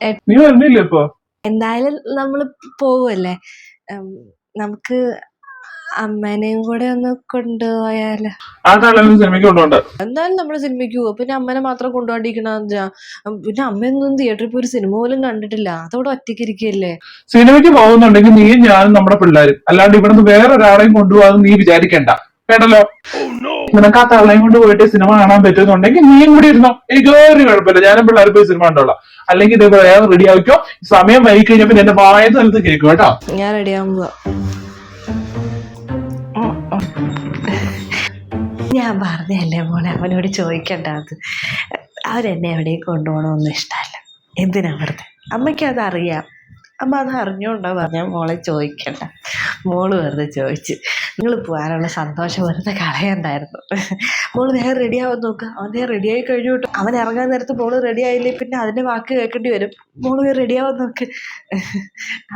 A- നീ വരുന്നില്ലേ ഇപ്പൊ? എന്തായാലും നമ്മൾ പോവല്ലേ? നമുക്ക് അമ്മേനെയും കൂടെ ഒന്ന് കൊണ്ടുപോയാലോ. സിനിമയ്ക്ക് എന്തായാലും നമ്മൾ സിനിമയ്ക്ക് പോവാ. പിന്നെ അമ്മനെ മാത്രം കൊണ്ടുപോണ്ടിരിക്കണ പിന്നെ അമ്മയൊന്നും തിയേറ്ററിൽ പോയി ഒരു സിനിമ പോലും കണ്ടിട്ടില്ല. അതോടെ ഒറ്റയ്ക്ക് ഇരിക്കുകയല്ലേ സിനിമയ്ക്ക് പോകുന്നുണ്ടെങ്കിൽ നീയും ഞാനും നമ്മുടെ പിള്ളേരും. അല്ലാണ്ട് ഇവിടുന്ന് വേറെ ഒരാളെയും കൊണ്ടുപോകാൻ നീ വിചാരിക്കണ്ട. കേട്ടല്ലോ? നിനക്ക് ആ തള്ളയും കൊണ്ട് പോയിട്ട് സിനിമ കാണാൻ പറ്റുന്നുണ്ടെങ്കിൽ നീയും കൂടി ഇരുന്നോ. എനിക്ക് ഒരു കുഴപ്പമില്ല. ഞാനും പിള്ളേർ പോയി സിനിമ കണ്ടോളാം. അല്ലെങ്കിൽ ഇതേപോലെ റെഡി ആയിക്കോ. സമയം വൈകി കഴിഞ്ഞാൽ പിന്നെ എന്റെ വായ സ്ഥലത്ത് കേൾക്കും കേട്ടോ. ഞാൻ റെഡി ഞാൻ പറഞ്ഞല്ലേ മോനെ അവനോട് ചോദിക്കണ്ട അത്. അവരെന്നെ എവിടെയും കൊണ്ടുപോകണമെന്നും ഇഷ്ടമല്ല. എന്തിനാ വെറുതെ? അമ്മയ്ക്ക് അത് അറിയാം അമ്മ അത് അറിഞ്ഞുകൊണ്ടോ പറഞ്ഞാൽ മോളെ ചോദിക്കണ്ട. മോൾ വെറുതെ ചോദിച്ചു. നിങ്ങൾ പോകാനുള്ള സന്തോഷം വെറുതെ കളയണ്ടായിരുന്നു. മോൾ വേറെ റെഡി ആവാൻ നോക്കുക അവൻ വേറെ റെഡി ആയി കഴിഞ്ഞു കിട്ടും അവൻ ഇറങ്ങാൻ നേരത്ത് മോൾ റെഡി ആയില്ലേ പിന്നെ അതിന്റെ വാക്ക് കേൾക്കേണ്ടി വരും. മോൾ വേറെ റെഡി ആവാൻ നോക്ക്.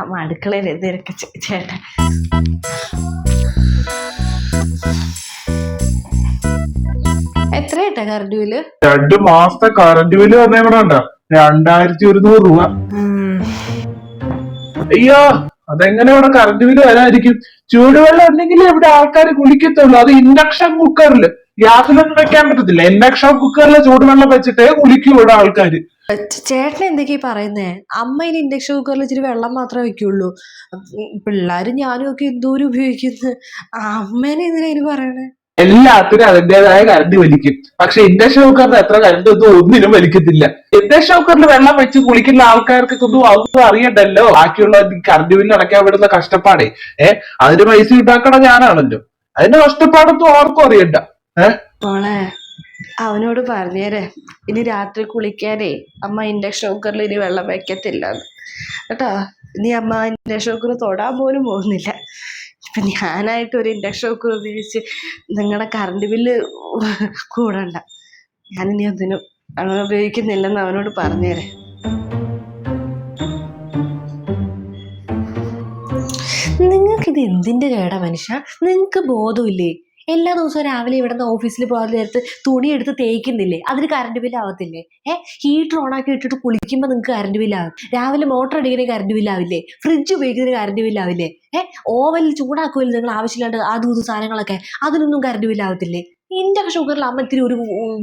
അമ്മ അടുക്കളയിൽ എന്തേലൊക്കെ ചേട്ടൻ. എത്രയായിട്ടാ കറണ്ട് ബില്ല് രണ്ടു മാസത്തെ കറണ്ട് ബില്ല് വന്നേ കൂടെ രണ്ടായിരത്തി ഒരുന്നൂറ് രൂപ. അയ്യോ! അതെങ്ങനെ ഇവിടെ കറണ്ട് ബില്ല് വരാതിരിക്കും? ചൂടുവെള്ളം ഉണ്ടെങ്കിൽ ഇവിടെ ആൾക്കാർ കുളിക്കത്തുള്ളൂ. അത് ഇൻഡക്ഷൻ കുക്കറിൽ ഗ്യാസിലൊന്നും വെക്കാൻ പറ്റത്തില്ല. ഇൻഡക്ഷൻ കുക്കറിൽ ചൂടുവെള്ളം വെച്ചിട്ടേ കുളിക്കൂ ഇവിടെ ആൾക്കാര്. ചേട്ടൻ എന്തൊക്കെയാ പറയുന്നേ? അമ്മ ഇനി ഇൻഡക്ഷൻ കുക്കറിൽ ഇച്ചിരി വെള്ളം മാത്രമേ വെക്കുള്ളൂ. പിള്ളേരും ഞാനും ഒക്കെ എന്തോരം ഉപയോഗിക്കുന്നത് അമ്മേനെ എന്തിനാ ഇനി പറയണേ? എല്ലാത്തിനും അതിന്റെതായ കരണ്ട് വലിക്കും. പക്ഷെ ഇൻഡക്ഷൻ കുക്കറിന് എത്ര കരണ്ട് ഒന്നും ഒന്നിനും വലിക്കത്തില്ല. ഇൻഡക്ഷൻ കുക്കറിൽ വെള്ളം വെച്ച് കുളിക്കുന്ന ആൾക്കാർക്കൊക്കെ ഒന്നും അതൊന്നും അറിയണ്ടല്ലോ? ബാക്കിയുള്ള കറണ്ട് ബില്ല് അടയ്ക്കാൻ വിടുന്ന കഷ്ടപ്പാടേ. ഏഹ് അതിന് പൈസ ഉണ്ടാക്കണ ഞാനാണല്ലോ. അതിന്റെ കഷ്ടപ്പാടൊന്നും ആർക്കും അറിയണ്ട. ഏഹ് അവനോട് പറഞ്ഞേരെ. ഇനി രാത്രി കുളിക്കാനേ അമ്മ ഇൻഡക്ഷൻ കുക്കറിൽ ഇനി വെള്ളം വെക്കത്തില്ല കേട്ടോ? ഇനി അമ്മ ഇൻഡക്ഷൻ കുക്കർ തൊടാൻ പോലും പോകുന്നില്ല. ഇപ്പൊ ഞാനായിട്ട് ഒരു ഇൻഡക്ഷൻ കുക്കർ ഉപയോഗിച്ച് നിങ്ങളുടെ കറണ്ട് ബില്ല് കൂടണ്ട. ഞാനിനി ഒന്നിനും അങ്ങനെ ഉപയോഗിക്കുന്നില്ലെന്ന് അവനോട് പറഞ്ഞേരെ. നിങ്ങൾക്കിത് എന്തിന്റെ കേടാ മനുഷ്യ? നിങ്ങൾക്ക് ബോധമില്ലേ? എല്ലാ ദിവസവും രാവിലെ ഇവിടെ നിന്ന് ഓഫീസിൽ പോകാൻ നേരത്ത് തുണി എടുത്ത് തേക്കുന്നില്ലേ? അതിന് കറണ്ട് ബില്ല് ആവത്തില്ലേ? ഏ? ഹീറ്റർ ഓണാക്കി ഇട്ടിട്ട് കുളിക്കുമ്പോൾ നിങ്ങൾക്ക് കറണ്ട് ബില്ല് ആവും. രാവിലെ മോട്ടർ അടിക്കുന്ന കറണ്ട് ബില്ല് ആവില്ലേ? ഫ്രിഡ്ജ് ഉപയോഗിക്കുന്നതിന് കറണ്ട് ബില്ല് ആവില്ലേ? ഏ? ഓവനിൽ ചൂടാക്കുമല്ലോ നിങ്ങൾ ആവശ്യമില്ലാണ്ട് അതും ഇതും സാധനങ്ങളൊക്കെ. അതിനൊന്നും കറണ്ട് ബില്ല് ആവത്തില്ലേ? ഇൻഡക്ഷൻ ഷുഗറിൽ അമ്മ ഇത്തിരി ഒരു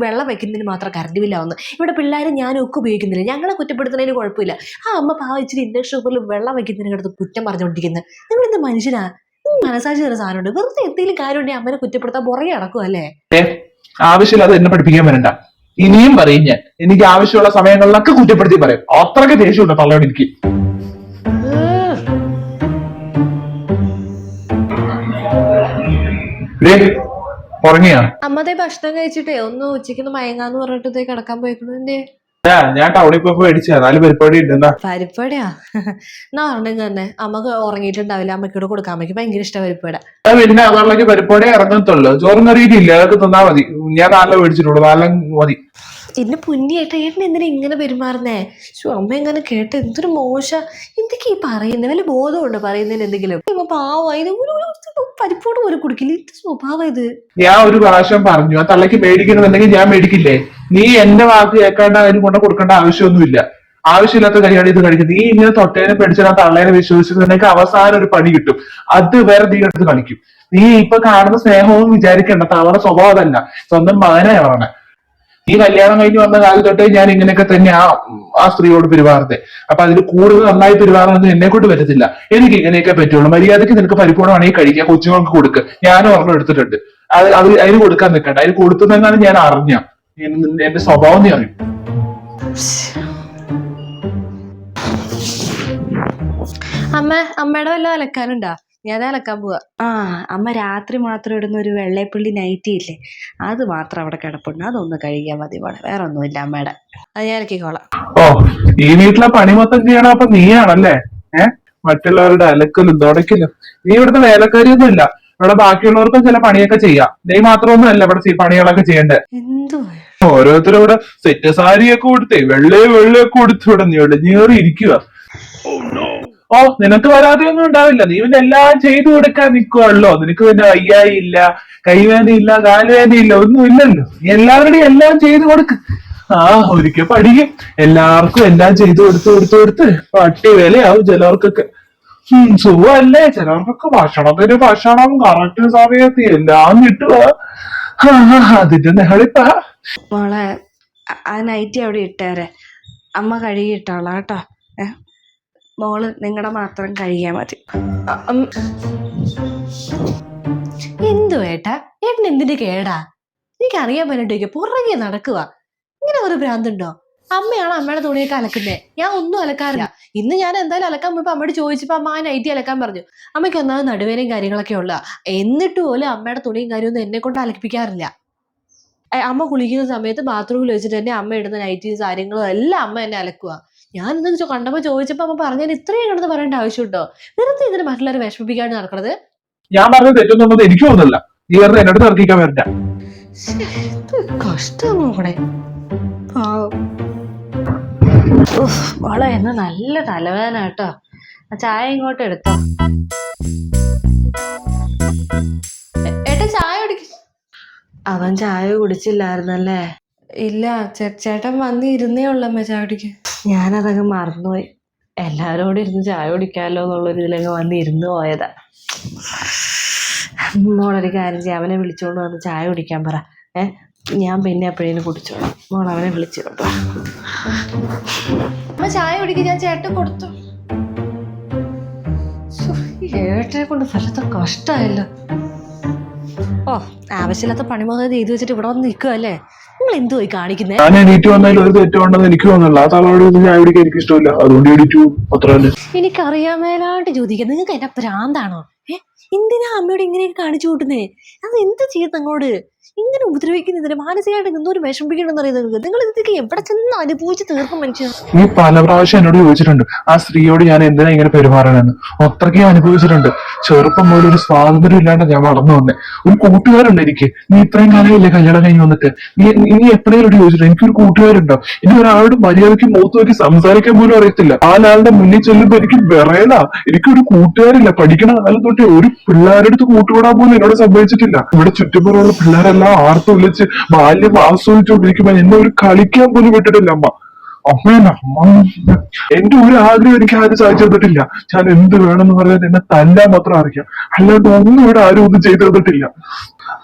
വെള്ളം വെക്കുന്നതിന് മാത്രം കറണ്ട് ബില്ലാവുന്നു ഇവിടെ പിള്ളേർ ഞാനും ഒക്കെ ഉപയോഗിക്കുന്നില്ല. ഞങ്ങളെ കുറ്റപ്പെടുത്തുന്നതിന് കുഴപ്പമില്ല. ആ അമ്മ പാവ ഇച്ചിരി ഇൻഡക്ഷൻ ഷുഗറിൽ വെള്ളം വെക്കുന്നതിന് കുറ്റം പറഞ്ഞുകൊണ്ടിരിക്കുന്നത് നിങ്ങൾ എന്ത് മനുഷ്യനാ? മനസ്സാക്ഷി തരുന്ന സാധനമുണ്ട്. വെറുതെ എന്തെങ്കിലും കാര്യമുണ്ടെങ്കിൽ അമ്മനെ കുറ്റപ്പെടുത്താൻ പുറകെ നടക്കും അല്ലേ? ആവശ്യമില്ല അത് എന്നെ പഠിപ്പിക്കാൻ വരണ്ട. ഇനിയും പറയും ഞാൻ. എനിക്ക് ആവശ്യമുള്ള സമയങ്ങളിലൊക്കെ കുറ്റപ്പെടുത്തി പറയും. അത്രയ്ക്ക് ദേഷ്യമുണ്ട് തള്ളയോട് എനിക്ക്. ഉറങ്ങിയാ? അമ്മതേ ഭക്ഷണം കഴിച്ചിട്ടേ ഒന്ന് ഉച്ചയ്ക്ക് മയങ്ങാന്ന് പറഞ്ഞിട്ട് കിടക്കാൻ പോയിക്കണു. ഞാൻ ടൗണിൽ പോയപ്പോ മേടിച്ചാ നാല് പരിപാടി ഉണ്ടെന്നാ പരിപ്പടയാ? എന്നാ പറഞ്ഞെങ്കിൽ തന്നെ. അമ്മയ്ക്ക് ഉറങ്ങിയിട്ടുണ്ടാവില്ല. അമ്മയ്ക്കൂടെ കൊടുക്കാൻ അമ്മയ്ക്ക് ഭയങ്കര ഇഷ്ടം പരിപ്പട. പിന്നെ അതുള്ള പരിപാടി ഇറങ്ങത്തുള്ളൂ. ചോറും കറിയിട്ടില്ല അതൊക്കെ തന്നാ മതി. ഞാൻ നാളെ മേടിച്ചിട്ടുള്ളൂ. നാലും മതി. എന്നെ പുന്നിയേട്ട ഏട്ടൻ എന്തിനാ ഇങ്ങനെ പെരുമാറുന്നേ? ശോ, അമ്മ എങ്ങനെ കേട്ട്? എന്തൊരു മോശ. എന്തൊക്കെ ഈ പറയുന്നത് വല്ല ബോധമുണ്ടോ പറയുന്നതിന് എന്തെങ്കിലും? ഇപ്പൊ പാവ ഇത് ഒരു ഒരു പരിപ്പോട് പോലെ കുടിക്കില്ല സ്വഭാവം ഇത്? ഞാൻ ഒരു പ്രാവശ്യം പറഞ്ഞു ആ തള്ളക്ക് മേടിക്കണമെന്നുണ്ടെങ്കിൽ ഞാൻ മേടിക്കില്ലേ? നീ എന്റെ വാക്ക് കേൾക്കേണ്ട കാര്യം കൊണ്ട് കൊടുക്കേണ്ട ആവശ്യമൊന്നുമില്ല. ആവശ്യമില്ലാത്ത കാര്യമാണ് ഇത് കഴിക്കുന്നത്. നീ ഇങ്ങനെ തൊട്ടേനെ പിടിച്ചാൽ ആ തള്ളേനെ നിനക്ക് അവസാനം ഒരു പണി കിട്ടും. അത് വേറെ നീ എടുത്ത് കളിക്കും നീ ഇപ്പൊ കാണുന്ന സ്നേഹവും വിചാരിക്കേണ്ട. തവണ സ്വഭാവം അതല്ല. സ്വന്തം മകനെ പറഞ്ഞ ഈ കല്യാണം കഴിഞ്ഞ് വന്ന കാലം തൊട്ടേ ഞാൻ ഇങ്ങനെയൊക്കെ തന്നെ ആ ആ സ്ത്രീയോട് പെരുമാറുന്നത് അപ്പൊ അതിന് കൂടുതൽ നന്നായി പെരുമാറണമെന്ന് എന്നെ കൊണ്ട് പറ്റത്തില്ല. എനിക്ക് ഇങ്ങനെയൊക്കെ പറ്റുള്ളൂ. മര്യാദയ്ക്ക് നിനക്ക് പരിപൂർണമാണെങ്കിൽ കഴിക്കുക കൊച്ചുങ്ങൾക്ക് കൊടുക്കുക ഞാൻ ഓർമ്മ എടുത്തിട്ടുണ്ട്. അത് അത് അതിന് കൊടുക്കാൻ നിൽക്കണ്ട. അതിന് കൊടുത്തതെന്നാണ് ഞാൻ അറിഞ്ഞ. എന്റെ സ്വഭാവം നീ അറിയും. അമ്മ അമ്മയുടെ വല്ല അലക്കാനുണ്ടാ ഞാൻ അലക്കാൻ പോവാ. ആ അമ്മ രാത്രി മാത്രം ഇടുന്ന ഒരു വെള്ളയപ്പള്ളി നൈറ്റി ഇല്ലേ? അത് മാത്രം അവിടെ കിടപ്പുണ്ട്. അതൊന്ന് കഴിയാ മതി മോളെ. വേറെ ഒന്നുമില്ല അമ്മയുടെ അത് ഞാൻ അലക്കിക്കോളാം ഓ ഈ വീട്ടിലെ പണി മൊത്തം ചെയ്യണ അപ്പൊ നീയാണല്ലേ? ഏ? മറ്റുള്ളവരുടെ അലക്കലും തുടക്കലും നീ ഇവിടുത്തെ വേലക്കാരിയൊന്നും ഇല്ല ഇവിടെ ബാക്കിയുള്ളവർക്കും ചില പണിയൊക്കെ ചെയ്യാം. നീ മാത്രമൊന്നും അല്ല ഇവിടെ പണികളൊക്കെ ചെയ്യണ്ടേ. എന്തോ? ഓരോരുത്തരും ഇവിടെ സെറ്റ് സാരിയൊക്കെ കൊടുത്തേ വെള്ളയും വെള്ളയൊക്കെ കൊടുത്തു ഇവിടെ ഞെളിഞ്ഞേറി ഇരിക്കുക ഓ നിനക്ക് പരാതിയൊന്നും ഉണ്ടാവില്ല. നീ പിന്നെ എല്ലാം ചെയ്തു കൊടുക്കാൻ നിൽക്കുവല്ലോ നിനക്ക് പിന്നെ വയ്യായില്ല കൈവേദനയില്ല കാലുവേദനയില്ല ഒന്നും ഇല്ലല്ലോ എല്ലാവരുടെയും എല്ലാം ചെയ്തു കൊടുക്ക്. ആ ഒരിക്കൽ പഠിക്കും. എല്ലാവർക്കും എല്ലാം ചെയ്തു കൊടുത്ത് കൊടുത്ത് കൊടുത്ത്. പട്ടി വിലയാവും ചിലവർക്കൊക്കെ സുഖമല്ലേ? ചിലവർക്കൊക്കെ ഭക്ഷണത്തിന് ഭക്ഷണം കറക്റ്റ് സമയത്ത് എല്ലാം കിട്ടുക. അതിന്റെ നെഹളിപ്പ. മോളെ ആ നൈറ്റി അവിടെ ഇട്ടേരെ. അമ്മ കഴുകിയിട്ടോളാം കേട്ടോ. ഏ? മോൾ നിങ്ങളുടെ മാത്രം കഴിയാ മതി. എന്തു ഏട്ടാ? ഏട്ടൻ എന്തിന്റെ കേടാ? എനിക്ക് അറിയാൻ പറ്റിട്ട് പുറകെ നടക്കുക ഇങ്ങനെ ഒരു ഭ്രാന്തുണ്ടോ? അമ്മയാണ് അമ്മയുടെ തുണിയൊക്കെ അലക്കുന്നേ? ഞാൻ ഒന്നും അലക്കാറില്ല. ഇന്ന് ഞാൻ എന്തായാലും അലക്കാൻ പോയപ്പോ അമ്മയോട് ചോദിച്ചപ്പോ അമ്മ ആ നൈറ്റി അലക്കാൻ പറഞ്ഞു. അമ്മയ്ക്ക് ഒന്നാമത് നടുവേനയും കാര്യങ്ങളൊക്കെ ഉള്ള എന്നിട്ട് പോലും അമ്മയുടെ തുണിയും കാര്യമൊന്നും എന്നെ കൊണ്ട് അലക്കിപ്പിക്കാറില്ല. അമ്മ കുളിക്കുന്ന സമയത്ത് ബാത്റൂമിൽ വെച്ചിട്ട് തന്നെ അമ്മ ഇടുന്ന നൈറ്റീസ് കാര്യങ്ങളും എല്ലാം അമ്മ എന്നെ അലക്കുക ഞാൻ ഇന്ന് കണ്ടപ്പോ ചോദിച്ചപ്പോ അമ്മ പറഞ്ഞാൽ ഇത്രയും കിടന്ന് പറയേണ്ട ആവശ്യമുണ്ടോ? വെറുതെ ഇതിന് മറ്റുള്ളവരെ വിഷമിപ്പിക്കാണ്ട് നടക്കണത്? ഞാൻ പറഞ്ഞത് തെറ്റൊന്നും എനിക്ക് തോന്നുന്നില്ല. നീ വെറുതെ എന്നോട് തർക്കിക്കാൻ വരണ്ട. കഷ്ടം കൂടെ മോളെ. എന്നെ നല്ല തലവേദന കേട്ടോ. ആ ചായ ഇങ്ങോട്ട് എടുത്തോ. ഏട്ടാ ചായ കുടിക്ക. അവൻ ചായ കുടിച്ചില്ലായിരുന്നല്ലേ? ഇല്ല ചേ- ചേട്ടൻ വന്നിരുന്നേ ഉള്ളമ്മ ചായ കുടിക്കാൻ. ഞാനതങ്ങ് മറന്നുപോയി. എല്ലാവരോടും ഇരുന്ന് ചായ കുടിക്കാമല്ലോ എന്നുള്ളൊരു ഇതിലങ്ങ് വന്ന് ഇരുന്ന് പോയതാ. മോളൊരു കാര്യം ചെയ്യാം. അവനെ വിളിച്ചുകൊണ്ട് വന്ന് ചായ കുടിക്കാൻ പറ. ഏ? ഞാൻ പിന്നെ എപ്പോഴേലും കുടിച്ചോളാം. മോൾ അവനെ വിളിച്ചു കേട്ടോ അമ്മ ചായ കുടിക്കാൻ ഞാൻ ചേട്ടൻ കൊടുത്തു. ഏട്ടനെ കൊണ്ട് വല്ലാത്ത കഷ്ടമായല്ലോ ഓ ആവശ്യമില്ലാത്ത പണിമുഖം ചെയ്തു വെച്ചിട്ട് ഇവിടെ വന്ന് നിൽക്കുക അല്ലേ? നിങ്ങൾ എന്തു കാണിക്കുന്നത് കാണിക്കുന്നേ? ഞാൻ എണീറ്റ് വന്നതിൽ ഒരു തെറ്റുണ്ടെന്ന് എനിക്ക് തോന്നുന്നില്ല. ആ ചായ കുടിക്കാൻ എനിക്ക് ഇഷ്ടമില്ല അതുകൊണ്ട് എണീറ്റു. അത്ര തന്നെ എനിക്കറിയാൻ മേലാണ്ട് ചോദിക്കാം. നിങ്ങൾക്ക് എന്നെ ഭ്രാന്താണോ? എന്തിനാ അമ്മയോട് ഇങ്ങനെയൊക്കെ കാണിച്ചു കൂട്ടുന്നേ? അത് എന്ത് ചെയ്യും നിങ്ങളോട് ഇങ്ങനെ ഉപദ്രവിക്കുന്നതിന് മാനസികമായിട്ട് എന്തോ ഒരു വിഷമിപ്പിക്കണമെന്ന് അറിയാം നിങ്ങൾ ഇതൊക്കെ എവിടെ ചെന്ന് അനുഭവിച്ച് തീർക്കും മനുഷ്യൻ? നീ പല പ്രാവശ്യം എന്നോട് ചോദിച്ചിട്ടുണ്ട് ആ സ്ത്രീയോട് ഞാൻ എന്തിനാ ഇങ്ങനെ പെരുമാറണമെന്ന് അത്രയ്ക്ക് അനുഭവിച്ചിട്ടുണ്ട്. ചെറുപ്പം മുതൽ ഒരു സ്വാതന്ത്ര്യം ഇല്ലാണ്ട് ഞാൻ വളർന്നു വന്നേ. ഒരു കൂട്ടുകാരുണ്ട് എനിക്ക്. നീ ഇത്രയും കാലമില്ലേ കല്യാണം കഴിഞ്ഞ് വന്നിട്ട്? നീ നീ എപ്പോഴേലും ചോദിച്ചിട്ട് എനിക്കൊരു കൂട്ടുകാരുണ്ടോ? ഇനി ഒരാളോട് മര്യാദയ്ക്ക് മൂത്ത് നോക്കി സംസാരിക്കാൻ പോലും അറിയത്തില്ല. ആ ആളുടെ മുന്നിൽ ചെല്ലുമ്പോ എനിക്ക് വിറയലാ. എനിക്കൊരു കൂട്ടുകാരില്ല. പഠിക്കണ കാലം തൊട്ട് ഒരു പിള്ളേരുടെ അടുത്ത് കൂട്ടുകൂടാൻ പോലും എന്നോട് സംഭവിച്ചിട്ടില്ല. ഇവിടെ ചുറ്റുപാടുള്ള പിള്ളേരെല്ലാം ആർത്തു വിളിച്ച് ബാല്യം ആസ്വദിച്ചുകൊണ്ടിരിക്കുമ്പോ എന്നെ ഒരു കളിക്കാൻ പോലും വിട്ടിട്ടില്ല അമ്മ. എന്റെ ഒരു ആഗ്രഹം എനിക്ക് ആരും സാധിച്ചു തന്നിട്ടില്ല ഞാൻ എന്ത് വേണമെന്ന് പറഞ്ഞാൽ എന്നെ തല്ലാൻ മാത്രം അറിയാം. അല്ലാണ്ട് ഒന്നും ഇവിടെ ആരും ഒന്നും ചെയ്തു തന്നിട്ടില്ല.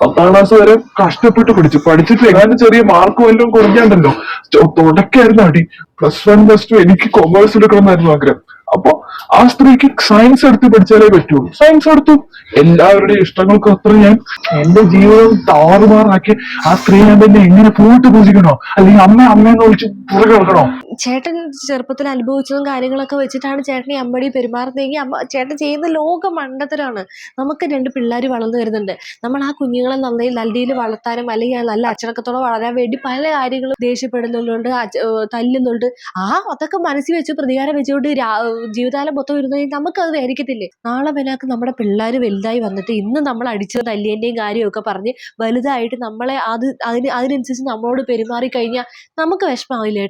പത്താം ക്ലാസ് വരെ കഷ്ടപ്പെട്ട് പഠിച്ചു. പഠിച്ചിട്ട് എങ്ങനെ ചെറിയ മാർക്ക് വല്ലതും കുറഞ്ഞാണ്ടല്ലോ തുടക്കായിരുന്നു അടി. പ്ലസ് വൺ പ്ലസ് ടു എനിക്ക് കൊമേഴ്സ് എടുക്കണമെന്നായിരുന്നു ആഗ്രഹം. അപ്പൊ ആ സ്ത്രീക്ക് സയൻസ് എടുത്ത് പഠിച്ചാലേ പറ്റുള്ളൂ. സയൻസ് എടുത്തു. എല്ലാവരുടെയും ഇഷ്ടങ്ങൾക്കും അത്ര ഞാൻ എന്റെ ജീവിതം താറുമാറാക്കി ആ സ്ത്രീ ഞാൻ പിന്നെ എങ്ങനെ പോയിട്ട് പൂജിക്കണോ? അല്ലെങ്കിൽ അമ്മ അമ്മയെന്ന് വിളിച്ച് പുറകെ കിടക്കണോ ചേട്ടൻ ചെറുപ്പത്തിൽ അനുഭവിച്ചതും കാര്യങ്ങളൊക്കെ വെച്ചിട്ടാണ് ചേട്ടൻ ഈ അമ്മടി പെരുമാറുന്നതെങ്കിൽ അമ്മ ചേട്ടൻ ചെയ്യുന്ന ലോക മണ്ഡത്തിലാണ് നമുക്ക് രണ്ട് പിള്ളേർ വളർന്നു വരുന്നുണ്ട്. നമ്മൾ ആ കുഞ്ഞുങ്ങളെ നന്നായി നല്ല രീതിയിൽ വളർത്താനും അല്ലെങ്കിൽ നല്ല അച്ചടക്കത്തോടെ വളരാൻ വേണ്ടി പല കാര്യങ്ങളും ദേഷ്യപ്പെടുന്നുണ്ട് തല്ലുന്നുണ്ട്. ആ അതൊക്കെ മനസ്സിൽ വെച്ച് പ്രതികാരം വെച്ചുകൊണ്ട് ജീവിതകാലം മൊത്തം ഇരുന്നെങ്കിൽ നമുക്കത് വേദിക്കത്തില്ലേ നാളെ വേനാക്ക് നമ്മുടെ പിള്ളേർ വലുതായി വന്നിട്ട് ഇന്ന് നമ്മൾ അടിച്ചത് തല്ലിയന്റെയും കാര്യമൊക്കെ പറഞ്ഞ് വലുതായിട്ട് നമ്മളെ അത് അതിന് അതിനനുസരിച്ച് നമ്മളോട് പെരുമാറി കഴിഞ്ഞാൽ നമുക്ക് വിഷമാവില്ല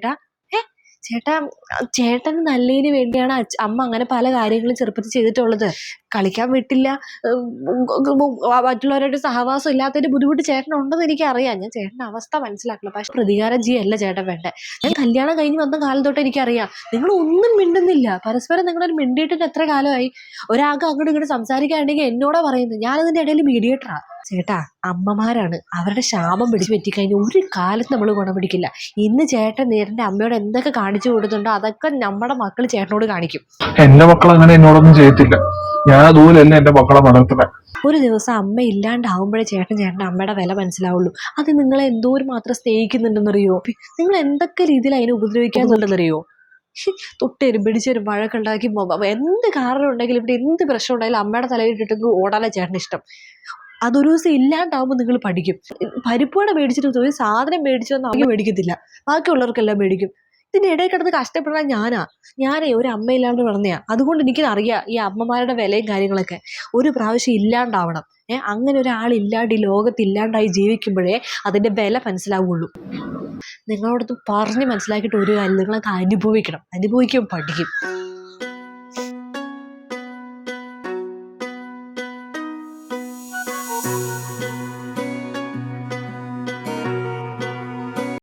ചേട്ടാ ചേട്ടൻ നല്ലതിന് വേണ്ടിയാണ് അമ്മ അങ്ങനെ പല കാര്യങ്ങളും ചെറുപ്പത്തിൽ ചെയ്തിട്ടുള്ളത്. കളിക്കാൻ വിട്ടില്ല. മറ്റുള്ളവരുടെ സഹവാസം ഇല്ലാത്തതിന്റെ ബുദ്ധിമുട്ട് ചേട്ടനുണ്ടെന്ന് എനിക്കറിയാം. ഞാൻ ചേട്ടന്റെ അവസ്ഥ മനസ്സിലാക്കണം. പക്ഷെ പ്രതികാരം ചെയ്യല്ല ചേട്ടൻ വേണ്ടേ. ഞാൻ കല്യാണം കഴിഞ്ഞ് വന്ന കാലം തൊട്ട് എനിക്കറിയാം. നിങ്ങൾ ഒന്നും മിണ്ടുന്നില്ല. പരസ്പരം നിങ്ങളൊരു മിണ്ടിയിട്ട് എത്ര കാലമായി? ഒരാൾക്ക് അങ്ങോട്ട് ഇങ്ങോട്ട് സംസാരിക്കാണ്ടെങ്കിൽ എന്നോടാ പറയുന്നത്? ഞാനതിന്റെ ഇടയിൽ മീഡിയേറ്ററാ ചേട്ടാ അമ്മമാരാണ്. അവരുടെ ശാപം പിടിച്ചു പറ്റിക്കഴിഞ്ഞാൽ ഒരു കാലത്ത് നമ്മൾ ഗുണം പിടിക്കില്ല. ഇന്ന് ചേട്ടൻ നേരന്റെ അമ്മയോട് എന്തൊക്കെ കാണിച്ചു കൊടുത്തിട്ടുണ്ടോ? അതൊക്കെ നമ്മുടെ മക്കൾ ചേട്ടനോട് കാണിക്കും. എന്റെ മക്കൾ അങ്ങനെ എന്നോടൊന്നും ചെയ്യത്തില്ല. ഞാൻ അതുപോലെയല്ല എന്റെ മക്കളെ വളർത്തുന്നത് ഒരു ദിവസം അമ്മ ഇല്ലാണ്ടാവുമ്പോഴേ ചേട്ടൻ ചേട്ടന്റെ അമ്മയുടെ വില മനസ്സിലാവുള്ളൂ. അത് നിങ്ങളെ എന്തോരം മാത്രം സ്നേഹിക്കുന്നുണ്ടെന്നറിയോ? അറിയോ നിങ്ങൾ എന്തൊക്കെ രീതിയിൽ അതിനെ ഉപദ്രവിക്കാന്നുണ്ടെന്നറിയോ? തൊട്ടേരും പിടിച്ചേരും വഴക്കുണ്ടാക്കി എന്ത് കാരണം ഉണ്ടെങ്കിലും ഇവിടെ എന്ത് പ്രശ്നം ഉണ്ടെങ്കിലും അമ്മയുടെ തലയിലിട്ടിട്ട് ഓടാനാണ് ഓടാനാ ചേട്ടന് ഇഷ്ടം. അതൊരു ദിവസം ഇല്ലാണ്ടാവുമ്പോൾ നിങ്ങൾ പഠിക്കും. പരിപ്പുവട മേടിച്ചിട്ട് ഒരു സാധനം മേടിച്ചൊന്നും അമ്മ മേടിക്കത്തില്ല. ബാക്കിയുള്ളവർക്കെല്ലാം മേടിക്കും. ഇതിന്റെ ഇടയിൽ കിടന്ന് കഷ്ടപ്പെടാൻ ഞാനാ. ഞാനേ ഒരു അമ്മയില്ലാണ്ട് വളർന്നയാ. അതുകൊണ്ട് എനിക്ക് അറിയാം ഈ അമ്മമാരുടെ വിലയും കാര്യങ്ങളൊക്കെ. ഒരു പ്രാവശ്യം ഇല്ലാണ്ടാവണം. ഏഹ് അങ്ങനെ ഒരാൾ ഇല്ലാണ്ട് ഈ ലോകത്ത് ഇല്ലാണ്ടായി ജീവിക്കുമ്പോഴേ അതിന്റെ വില മനസ്സിലാവുള്ളൂ. നിങ്ങളോടത്ത് പറഞ്ഞ് മനസ്സിലാക്കിയിട്ട് ഒരു കാര്യം നിങ്ങളൊക്കെ അനുഭവിക്കണം. അനുഭവിക്കാൻ പഠിക്കും.